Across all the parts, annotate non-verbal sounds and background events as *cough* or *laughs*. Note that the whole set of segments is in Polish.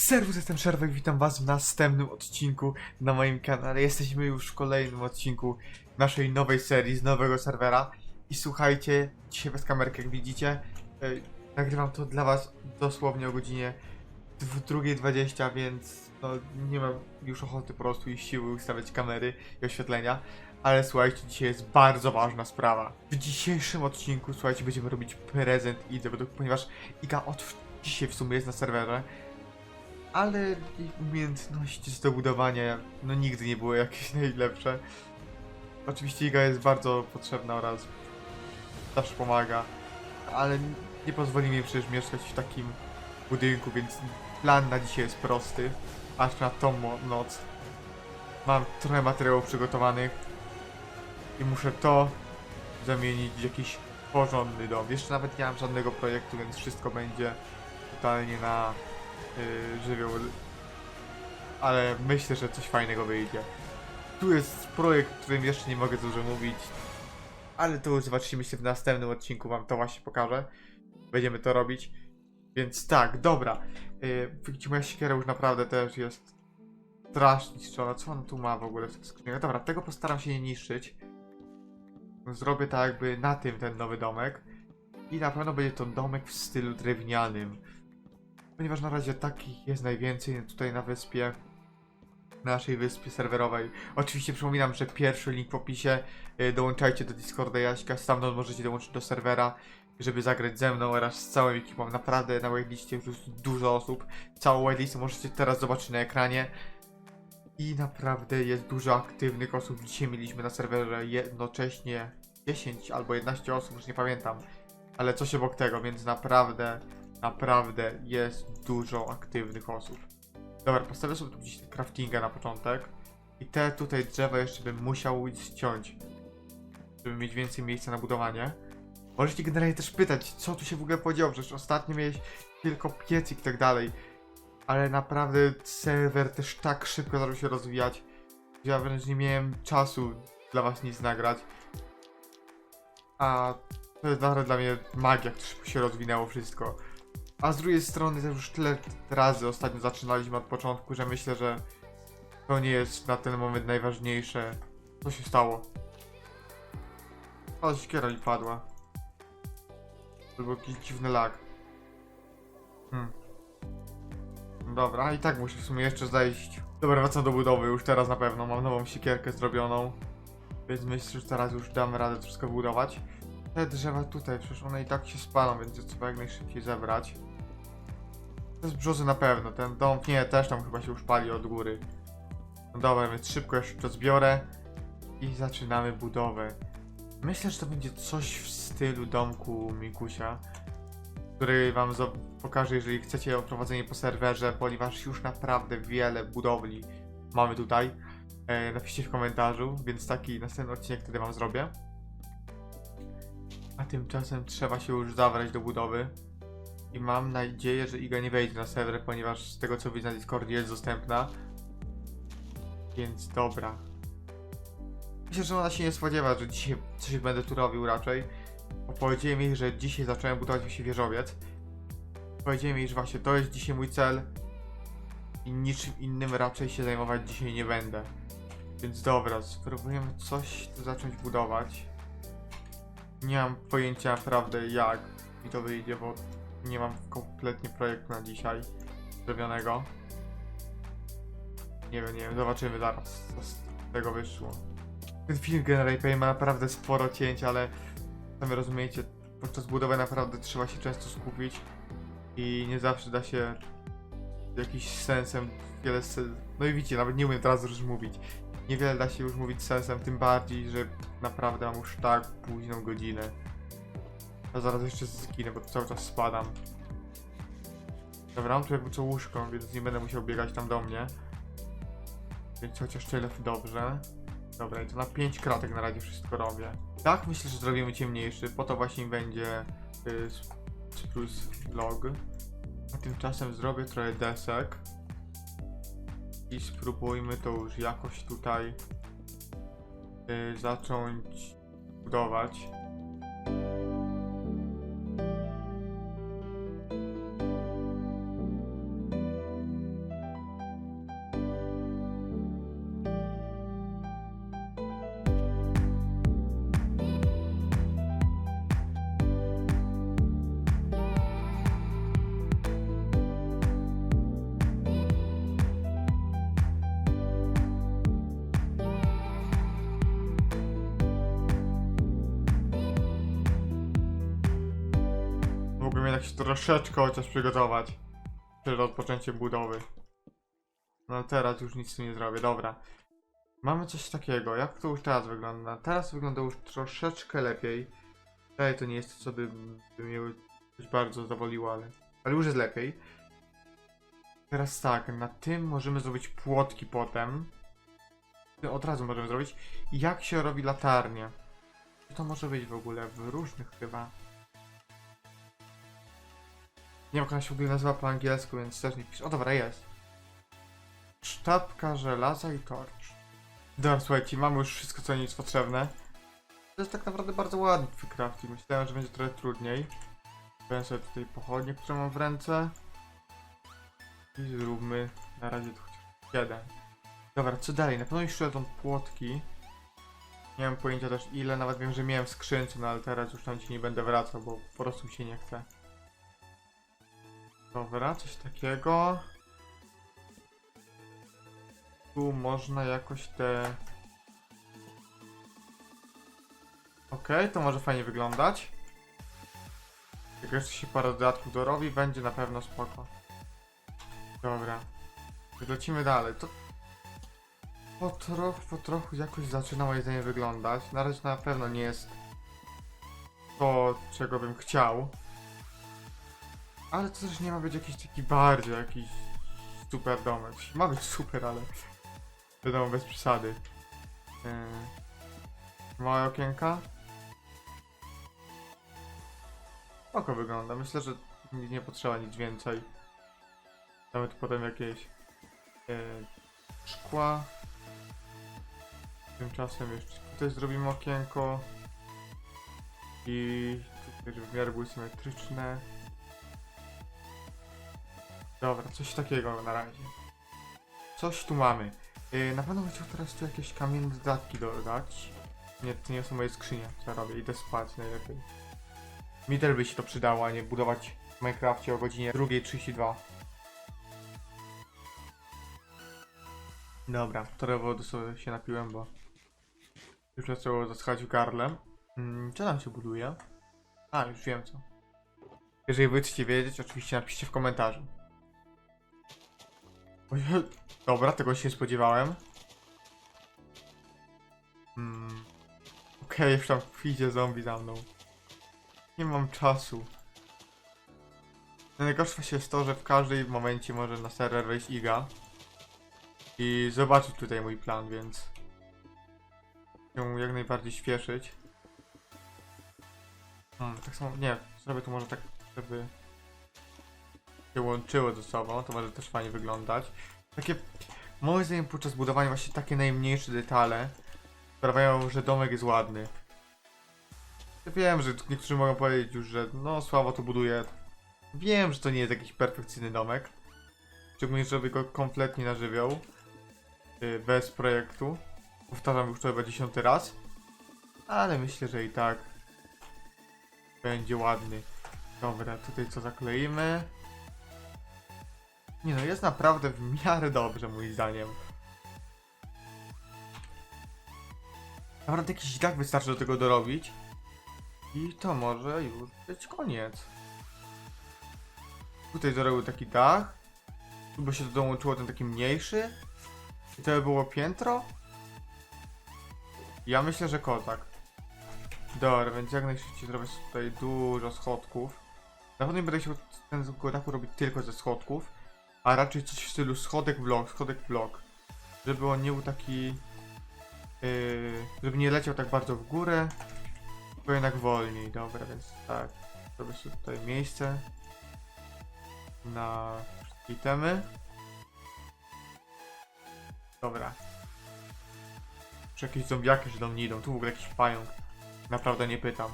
Serwus, jestem Szerwek, witam was w następnym odcinku na moim kanale. Jesteśmy już w kolejnym odcinku naszej nowej serii z nowego serwera. I słuchajcie, dzisiaj bez kamerki, jak widzicie, yy, nagrywam to dla was dosłownie o godzinie 2.20, więc no, nie mam już ochoty po prostu i siły ustawiać kamery i oświetlenia. Ale słuchajcie, dzisiaj jest bardzo ważna sprawa. W dzisiejszym odcinku, słuchajcie, będziemy robić prezent Idze, ponieważ Iga od dzisiaj w sumie jest na serwerze ale umiejętności zdobudowania no nigdy nie były jakieś *laughs* najlepsze. Oczywiście Iga jest bardzo potrzebna oraz zawsze pomaga, ale nie pozwoli mi przecież mieszkać w takim budynku, więc plan na dzisiaj jest prosty, aż na tą noc. Mam trochę materiałów przygotowanych i muszę to zamienić w jakiś porządny dom. Jeszcze nawet nie mam żadnego projektu, więc wszystko będzie totalnie na żywioł. Ale myślę, że coś fajnego wyjdzie. Tu jest projekt, o którym jeszcze nie mogę dużo mówić. Ale to już zobaczymy się w następnym odcinku, wam to właśnie pokażę. Będziemy to robić. Więc tak, dobra. Yy, moja siekiera już naprawdę też jest strasznie niszczona. Co on tu ma w ogóle w tych skrzyniach? Dobra, tego postaram się nie niszczyć. Zrobię tak jakby na tym ten nowy domek. I na pewno będzie to domek w stylu drewnianym ponieważ na razie takich jest najwięcej tutaj na wyspie, na naszej wyspie serwerowej. Oczywiście przypominam, że pierwszy link w opisie, y, dołączajcie do Discorda Jaśka, stamtąd możecie dołączyć do serwera, żeby zagrać ze mną oraz z całą ekipą. Naprawdę na waitlistcie już dużo osób, całą waitlistę możecie teraz zobaczyć na ekranie. I naprawdę jest dużo aktywnych osób. Dzisiaj mieliśmy na serwerze jednocześnie 10 albo 11 osób, już nie pamiętam. Ale coś obok tego, więc naprawdę naprawdę jest dużo aktywnych osób. Dobra, postawię sobie tu gdzieś craftinga na początek. I te tutaj drzewa jeszcze bym musiał ściąć, żeby mieć więcej miejsca na budowanie. Możecie generalnie też pytać, co tu się w ogóle podziało, przecież ostatnio miałeś tylko piecyk i tak dalej. Ale naprawdę serwer też tak szybko zaczął się rozwijać, że ja wręcz nie miałem czasu dla was nic nagrać. A to jest naprawdę dla mnie magia, jak to szybko się rozwinęło wszystko. A z drugiej strony już tyle razy ostatnio zaczynaliśmy od początku, że myślę, że to nie jest na ten moment najważniejsze. Co się stało? Ale siekiera mi padła. To był jakiś dziwny lag. Hmm. Dobra, i tak muszę w sumie jeszcze zejść. Dobra, wracam do budowy już teraz na pewno. Mam nową siekierkę zrobioną. Więc myślę, że teraz już damy radę wszystko budować. Te drzewa tutaj, przecież one i tak się spalą, więc trzeba jak najszybciej zebrać. To jest brzozy na pewno, ten dom, nie, też tam chyba się już pali od góry. No dobra, więc szybko jeszcze to zbiorę i zaczynamy budowę. Myślę, że to będzie coś w stylu domku Mikusia, który wam pokażę, jeżeli chcecie o prowadzenie po serwerze, ponieważ już naprawdę wiele budowli mamy tutaj. E, napiszcie w komentarzu, więc taki następny odcinek wtedy wam zrobię. A tymczasem trzeba się już zabrać do budowy. I mam nadzieję, że Iga nie wejdzie na serwer, ponieważ z tego co widzę na Discordzie jest dostępna. Więc dobra. Myślę, że ona się nie spodziewa, że dzisiaj coś będę tu robił raczej. Bo powiedziałem jej, że dzisiaj zacząłem budować właśnie wieżowiec. Powiedziałem jej, że właśnie to jest dzisiaj mój cel. I niczym innym raczej się zajmować dzisiaj nie będę. Więc dobra, spróbujemy coś tu zacząć budować. Nie mam pojęcia naprawdę jak mi to wyjdzie, bo nie mam kompletnie projektu na dzisiaj zrobionego. Nie wiem, nie wiem, zobaczymy zaraz, co z tego wyszło. Ten film generalnie ma naprawdę sporo cięć, ale sami rozumiecie, podczas budowy naprawdę trzeba się często skupić i nie zawsze da się z jakimś sensem wiele. No i widzicie, nawet nie umiem teraz już mówić. Niewiele da się już mówić sensem, tym bardziej, że naprawdę mam już tak późną godzinę. A zaraz jeszcze zginę, bo cały czas spadam. Dobra, mam tu jakby co łóżko, więc nie będę musiał biegać tam do mnie. Więc chociaż tyle dobrze. Dobra, i to na 5 kratek na razie wszystko robię. Tak, myślę, że zrobimy ciemniejszy, po to właśnie będzie y, spruce log. A tymczasem zrobię trochę desek. I spróbujmy to już jakoś tutaj y, zacząć budować. Jednak się troszeczkę chociaż przygotować przed rozpoczęciem budowy. No teraz już nic tu nie zrobię, dobra. Mamy coś takiego, jak to już teraz wygląda? Teraz wygląda już troszeczkę lepiej. Tutaj to nie jest to, co by, by mnie coś bardzo zawoliło, ale, ale już jest lepiej. Teraz tak, na tym możemy zrobić płotki potem. Od razu możemy zrobić. Jak się robi latarnię? Co to może być w ogóle? W różnych chyba. Nie wiem, jak ona się w ogóle nazywa po angielsku, więc też nie piszę. O dobra, jest. Sztabka żelaza i torcz. Dobra, słuchajcie, mamy już wszystko, co jest potrzebne. To jest tak naprawdę bardzo ładny crafting. Myślałem, że będzie trochę trudniej. Weź sobie tutaj pochodnie, które mam w ręce. I zróbmy na razie tu chociaż jeden. Dobra, co dalej? Na pewno jeszcze są płotki. Nie mam pojęcia też ile, nawet wiem, że miałem skrzynce, no ale teraz już tam ci nie będę wracał, bo po prostu mi się nie chce. Dobra, coś takiego. Tu można jakoś te... Okej, to może fajnie wyglądać. Jak jeszcze się parę dodatków dorobi, będzie na pewno spoko. Dobra. Lecimy dalej. To po trochu, po trochu jakoś zaczyna moje zdanie wyglądać. Na razie na pewno nie jest to, czego bym chciał. Ale to też nie ma być jakiś taki bardzo jakiś super domek. Ma być super, ale wiadomo bez przesady. Yy, małe okienka. Oko wygląda. Myślę, że nie, potrzeba nic więcej. Tu potem jakieś yy, szkła. Tymczasem jeszcze tutaj zrobimy okienko. I żeby w miarę były symetryczne. Dobra, coś takiego na razie. Coś tu mamy. Yy, na pewno chciał teraz tu jakieś kamienne dodatki dodać. Nie, to nie są moje skrzynie, co ja robię. Idę spać najlepiej. Mi też by się to przydało, a nie budować w Minecrafcie o godzinie 2.32. Dobra, trochę wody sobie się napiłem, bo już zaczęło zaschać w gardle. Mm, co tam się buduje? A, już wiem co. Jeżeli wy chcecie wiedzieć, oczywiście napiszcie w komentarzu. *laughs* Dobra, tego się spodziewałem. Hmm. Okej, już tam idzie zombie za mną. Nie mam czasu. Najgorsze jest to, że w każdym momencie może na serwer wejść Iga. I zobaczyć tutaj mój plan, więc... Chcę jak najbardziej śpieszyć. Hmm, tak samo, nie, zrobię to może tak, żeby się łączyło ze sobą, to może też fajnie wyglądać. Takie, moim zdaniem podczas budowania właśnie takie najmniejsze detale sprawiają, że domek jest ładny. Ja wiem, że niektórzy mogą powiedzieć już, że no słabo to buduje. Wiem, że to nie jest jakiś perfekcyjny domek. Szczególnie, że robię go kompletnie na żywioł. yy, Bez projektu. Powtarzam już to chyba dziesiąty raz. Ale myślę, że i tak będzie ładny. Dobra, tutaj co zakleimy. Nie no, jest naprawdę w miarę dobrze moim zdaniem. Naprawdę jakiś dach wystarczy do tego dorobić. I to może już być koniec. Tutaj dorobił taki dach. Tu by się dołączyło ten taki mniejszy. I to by było piętro. Ja myślę, że kozak. Dobra, więc jak najszybciej sobie tutaj dużo schodków. Na pewno nie będę chciał ten dachu robić tylko ze schodków, a raczej coś w stylu schodek blok, schodek blok. Żeby on nie był taki... Yy, żeby nie leciał tak bardzo w górę, tylko jednak wolniej. Dobra, więc tak. Zrobię sobie tutaj miejsce na itemy. Dobra. Czy jakieś zombiaki się do mnie idą? Tu w ogóle jakiś pająk. Naprawdę nie pytam.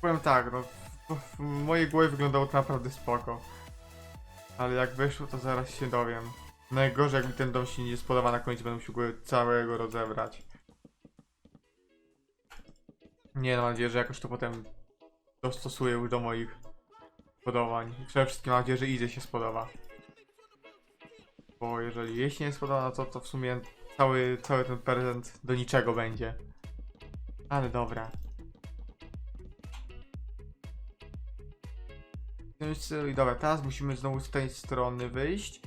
Powiem tak, no w, w mojej głowie wyglądało to naprawdę spoko. Ale jak wyszło, to zaraz się dowiem. Najgorzej, jak mi ten dom się nie spodoba na końcu, będę musiał go całego rozebrać. Nie, mam nadzieję, że jakoś to potem dostosuję do moich podobań. Przede wszystkim mam nadzieję, że Idzie się spodoba. Bo jeżeli jej się nie spodoba, no to, to w sumie cały, cały ten prezent do niczego będzie. Ale dobra. Więc, y, dobra, teraz musimy znowu z tej strony wyjść.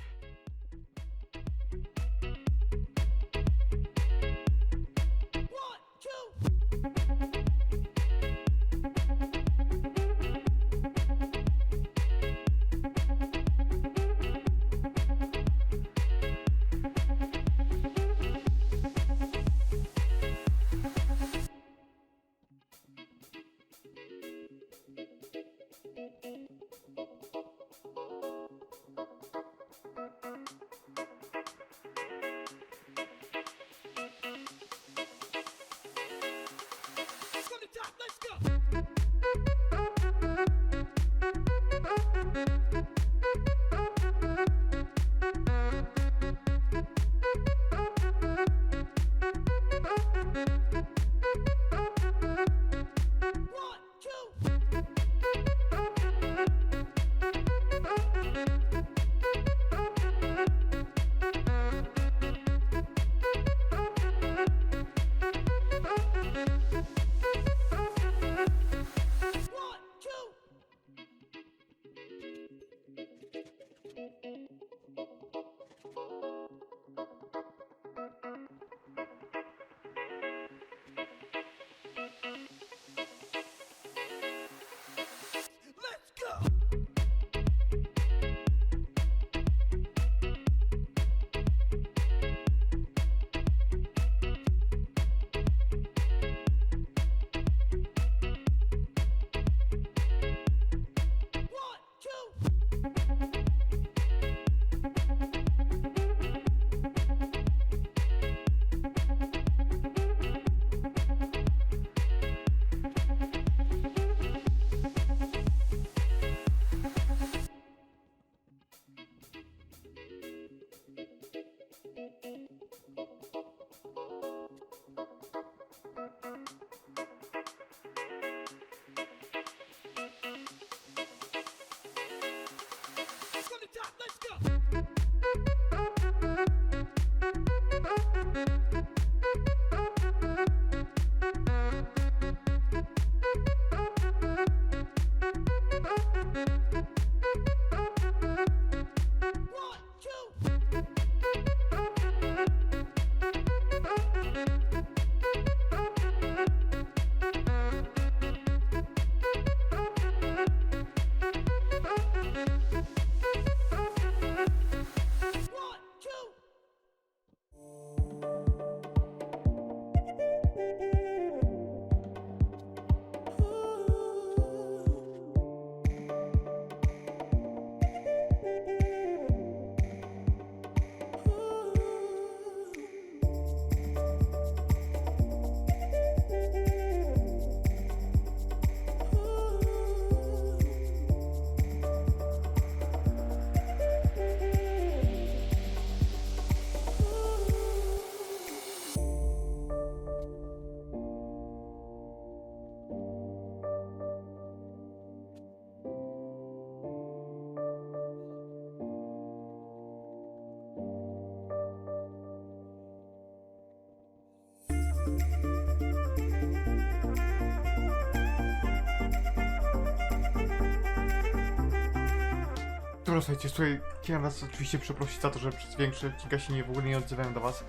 Dobra, słuchajcie, słuchaj, chciałem was oczywiście przeprosić za to, że przez większy odcinka się nie, w ogóle nie odzywałem do was,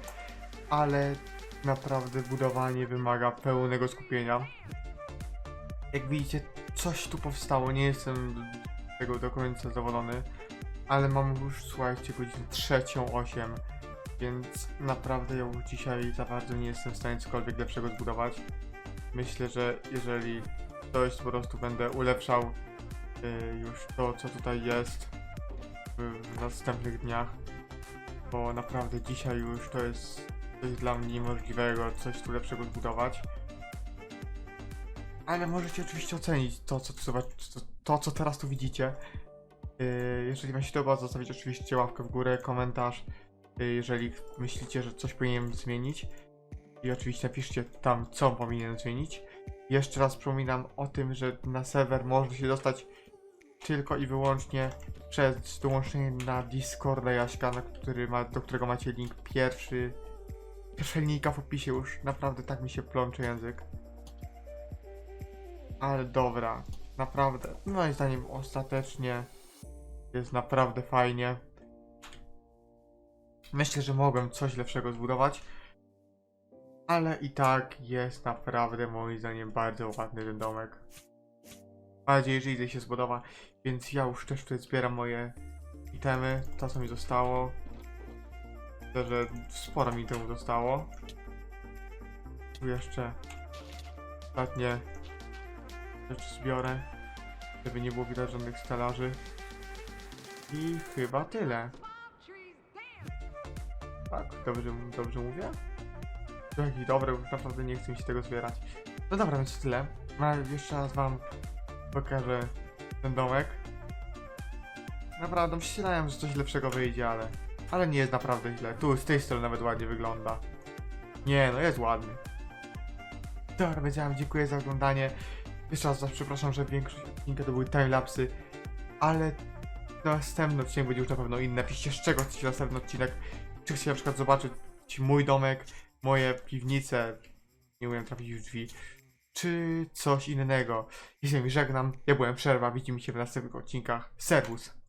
ale naprawdę budowanie wymaga pełnego skupienia. Jak widzicie, coś tu powstało, nie jestem tego do końca zadowolony, ale mam już, słuchajcie, godzinę trzecią osiem, więc naprawdę już dzisiaj za bardzo nie jestem w stanie cokolwiek lepszego zbudować. Myślę, że jeżeli coś po prostu będę ulepszał y, już to, co tutaj jest w, w następnych dniach, bo naprawdę dzisiaj już to jest coś dla mnie niemożliwego, coś tu lepszego zbudować. Ale możecie oczywiście ocenić to, co tu to, to, co teraz tu widzicie. Yy, jeżeli Wam się podoba, zostawić oczywiście łapkę w górę, komentarz, yy, jeżeli myślicie, że coś powinienem zmienić. I oczywiście napiszcie tam, co powinienem zmienić. Jeszcze raz przypominam o tym, że na serwer można się dostać tylko i wyłącznie przez dołączenie na Discorda Jaśka, na który ma, do którego macie link pierwszy. Pierwsza linijka w opisie już naprawdę tak mi się plącze język. Ale dobra. naprawdę, moim zdaniem ostatecznie jest naprawdę fajnie. Myślę, że mogłem coś lepszego zbudować, ale i tak jest naprawdę moim zdaniem bardzo ładny ten domek. Mam nadzieję, że się spodoba, więc ja już też tutaj zbieram moje itemy, to co mi zostało. Myślę, że sporo mi temu zostało. Tu jeszcze ostatnie rzeczy zbiorę, żeby nie było widać żadnych stelaży. I chyba tyle. Tak, dobrze, dobrze mówię? To Jaki dobry, już naprawdę nie chcę mi się tego zbierać. No dobra, więc tyle. A jeszcze raz wam pokażę ten domek. Naprawdę myślałem, że coś lepszego wyjdzie, ale... Ale nie jest naprawdę źle. Tu, z tej strony nawet ładnie wygląda. Nie, no jest ładny. Dobra, wiedziałem, dziękuję za oglądanie. Jeszcze raz was przepraszam, że większość odcinka to były timelapsy, ale następny odcinek będzie już na pewno inny. Napiszcie z czego chcecie następny odcinek. Czy chcecie na przykład zobaczyć mój domek, moje piwnice, nie umiem trafić w drzwi, czy coś innego. Jeśli mi żegnam, ja byłem Przerwa, widzimy się w następnych odcinkach. Serwus!